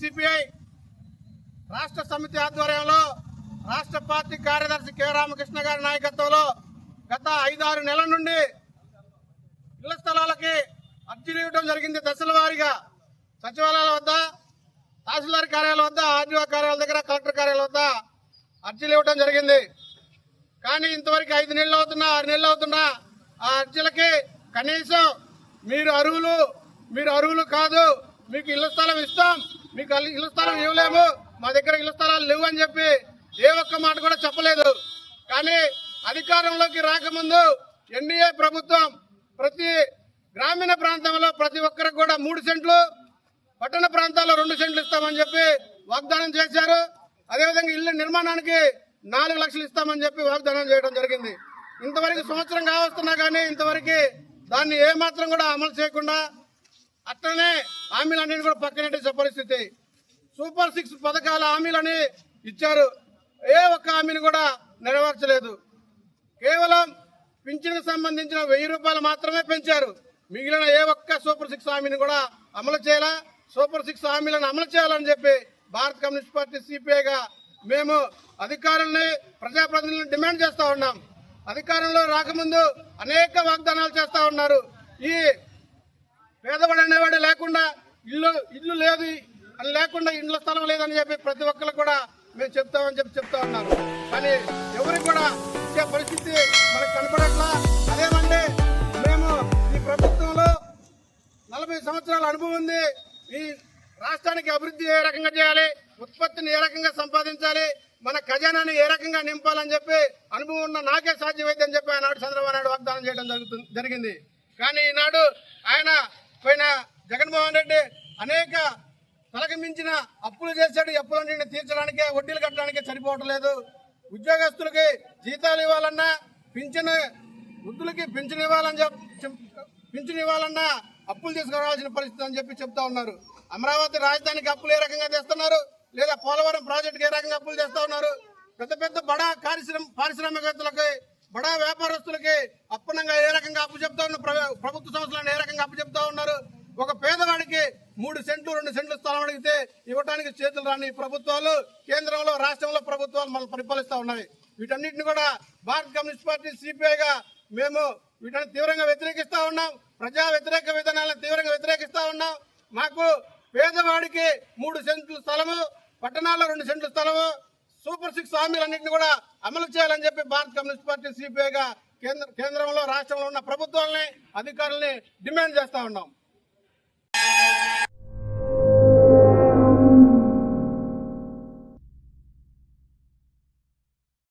CPI రాష్ట్ర సమితి ఆధ్వర్యంలో రాష్ట్ర పార్టీ కార్యదర్శి కె రామకృష్ణ గారి నాయకత్వంలో గత ఐదారు నెలల నుండి ఇళ్ళ స్థలాలకి అర్జీలు ఇవ్వడం జరిగింది. దశల వారీగా సచివాలయాల వద్ద తహసీల్దార్ కార్యాలయం వద్ద ఆర్డీఓ కార్యాలయం దగ్గర కలెక్టర్ కార్యాలయం వద్ద అర్జీలు ఇవ్వడం జరిగింది. కానీ ఇంతవరకు ఐదు నెలలు అవుతున్నా ఆరు నెలలు అవుతున్నా ఆ అర్జీలకి కనీసం మీరు అరువులు మీరు అరువులు కాదు. మీకు ఇళ్ళ స్థలం ఇస్తాం. మీకు అల్లి- ఇళ్ళ స్థలం ఇవ్వలేము. మా దగ్గర ఇళ్ళ స్థలాలు లేవు అని చెప్పి ఏ ఒక్క మాట కూడా చెప్పలేదు. కానీ అధికారంలోకి రాకముందు ఎన్డీఏ ప్రభుత్వం ప్రతి గ్రామీణ ప్రాంతంలో ప్రతి ఒక్కరికి కూడా మూడు సెంట్లు పట్టణ ప్రాంతాల్లో రెండు సెంట్లు ఇస్తామని చెప్పి వాగ్దానం చేశారు. అదేవిధంగా ఇల్లు నిర్మాణానికి నాలుగు లక్షలు ఇస్తామని చెప్పి వాగ్దానం చేయడం జరిగింది. ఇంతవరకు సంవత్సరం కావస్తున్నా కానీ ఇంతవరకు దాన్ని ఏమాత్రం కూడా అమలు చేయకుండా అట్లనే హామీలన్నీ కూడా పక్కనట్టే పరిస్థితి సూపర్ సిక్స్ పథకాల హామీలని ఇచ్చారు. ఏ ఒక్క హామీని కూడా నెరవేర్చలేదు. కేవలం పింఛన్కు సంబంధించిన వెయ్యి రూపాయలు మాత్రమే పెంచారు. మిగిలిన ఏ ఒక్క సూపర్ సిక్స్ హామీని కూడా అమలు చేయాలా? సూపర్ సిక్స్ హామీలను అమలు చేయాలని చెప్పి భారత కమ్యూనిస్ట్ పార్టీ సిపిఐగా మేము అధికారుల్ని ప్రజాప్రతినిధులను డిమాండ్ చేస్తూ ఉన్నాం. అధికారంలో రాకముందు అనేక వాగ్దానాలు చేస్తూ ఉన్నారు. ఈ పేదవాడు అనేవాడు లేకుండా ఇల్లు ఇల్లు లేదు అని లేకుండా ఇండ్ల స్థలం లేదని చెప్పి ప్రతి ఒక్కరు కూడా మేము చెప్తామని చెప్పి చెప్తా ఉన్నారు. కానీ ఎవరికి కూడా ఇచ్చే పరిస్థితి మనకు కనపడట్లా? అదేమంటే మేము ఈ ప్రభుత్వంలో నలభై సంవత్సరాల అనుభవం ఉంది. ఈ రాష్ట్రానికి అభివృద్ధి ఏ రకంగా చేయాలి ఉత్పత్తిని ఏ రకంగా సంపాదించాలి మన ఖజానాని ఏ రకంగా నింపాలని చెప్పి అనుభవం ఉన్న నాకే సాధ్యమైందని అని చెప్పి ఆనాడు చంద్రబాబు నాయుడు వాగ్దానం చేయడం జరుగుతుంది జరిగింది. కానీ ఈనాడు ఆయన పోయిన జగన్మోహన్ రెడ్డి అనేక తలకు మించిన అప్పులు చేశాడు. అప్పులన్నింటిని అప్పులన్నింటినీ తీర్చడానికే వడ్డీలు కట్టడానికే సరిపోవటం లేదు ఉద్యోగస్తులకి జీతాలు ఇవ్వాలన్నా పింఛను వృద్ధులకి పింఛను ఇవ్వాలని చెప్ చెప్- పింఛను ఇవ్వాలన్నా అప్పులు తీసుకురావాల్సిన పరిస్థితి అని చెప్పి చెప్తా ఉన్నారు. అమరావతి రాజధానికి అప్పులు ఏ రకంగా తెస్తున్నారు? లేదా పోలవరం ప్రాజెక్టుకి ఏ రకంగా అప్పులు తెస్తా ఉన్నారు? పెద్ద పెద్ద బడా పారిశ్రామ పారిశ్రామికవేత్తలకి బడా వ్యాపారస్తులకి అప్పనంగా ఏ రకంగా అప్పు చెప్తా ఉన్నారు? ప్రభుత్వ సంస్థలను ఏ రకంగా అప్పు చెప్తా ఉన్నారు? ఒక పేదవాడికి మూడు సెంట్లు రెండు సెంట్లు స్థలం అడిగితే ఇవ్వడానికి చేతులు రాని ప్రభుత్వాలు కేంద్రంలో రాష్ట్రంలో ప్రభుత్వాలు మనం పరిపాలిస్తూ ఉన్నాయి వీటన్నిటిని కూడా భారత కమ్యూనిస్ట్ పార్టీ సిపిఐగా మేము వీటిని తీవ్రంగా వ్యతిరేకిస్తూ ఉన్నాం. ప్రజా వ్యతిరేక విధానాలను తీవ్రంగా వ్యతిరేకిస్తూ ఉన్నాం. మాకు పేదవాడికి మూడు సెంట్లు స్థలము పట్టణాల్లో రెండు సెంట్లు స్థలము సూపర్ సిక్స్ హామీలన్నింటినీ కూడా అమలు చేయాలని చెప్పి భారత కమ్యూనిస్ట్ పార్టీ సిపిఐగా కేంద్ర కేంద్రంలో రాష్ట్రంలో ఉన్న ప్రభుత్వాలని అధికారుల్ని డిమాండ్ చేస్తూ ఉన్నాం.